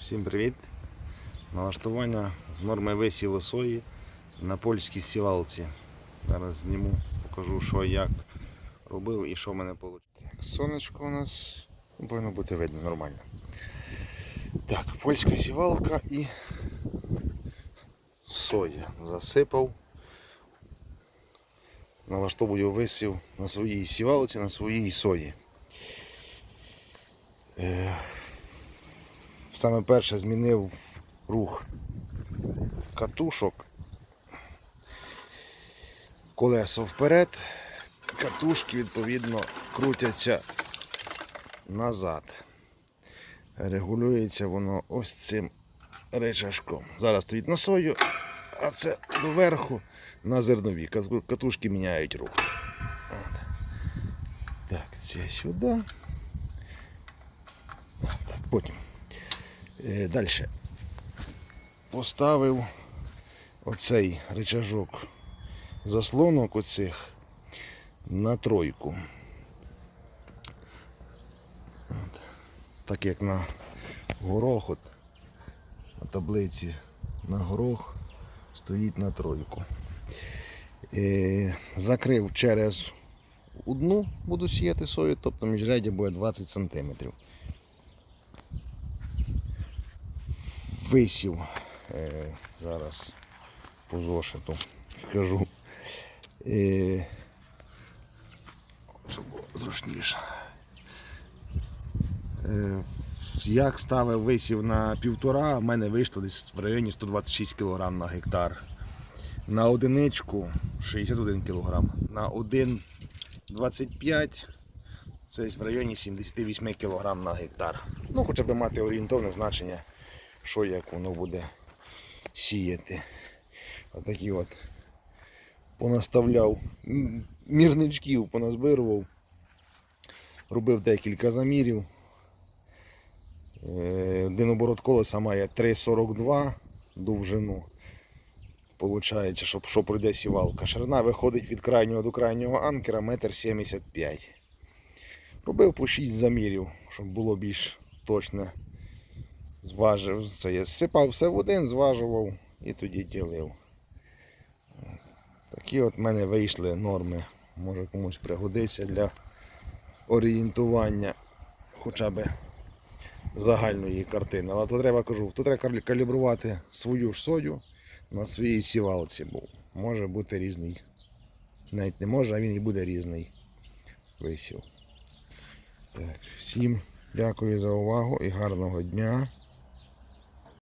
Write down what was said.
Всім привіт! Налаштування норми висіву сої на польській сівалці. Зараз зніму, покажу, що як робив і що в мене вийшло. Сонечко у нас повинно бути видно нормально. Так, польська сівалка і соя. Засипав. Налаштовую висів на своїй сівалці, на своїй сої. Саме перше змінив рух катушок. Колесо вперед, катушки відповідно крутяться назад. Регулюється воно ось цим речашком. Зараз стоїть на сою, а це доверху на зернові. Катушки міняють рух. Так, це сюди. Так, потім. Е, Далі. Поставив оцей рычажок заслонок оцих на тройку. От. Так як на горох, от, на таблиці на горох стоїть на тройку. Е, закрив через одну, буду сіяти сою, тобто міжряддя буде 20 сантиметрів. Висів. Е, зараз по зошиту скажу. Е, щоб було зручніше. Е, як ставив висів на півтора, в мене вийшло десь в районі 126 кг на гектар. На одиничку 61 кг. На 1,25 це в районі 78 кг на гектар. Ну, хоча б мати орієнтовне значення що як воно буде сіяти. Отакі от понаставляв мірничків, поназбирував, робив декілька замірів. Е, Один оборот колеса має 3,42 довжину. Получається, що, що пройде сівалка. Ширина виходить від крайнього до крайнього анкера 1,75 м. Робив по 6 замірів, щоб було більш точне зважив це. Я сипав все в один, зважував і тоді ділив. Такі от в мене вийшли норми. Може комусь пригодиться для орієнтування хоча б загальної картини. Але то треба кажу, то треба калібрувати свою ж сою на своїй сівалці, бо може бути різний. Навіть не може, а він і буде різний висів. Так, всім дякую за увагу і гарного дня.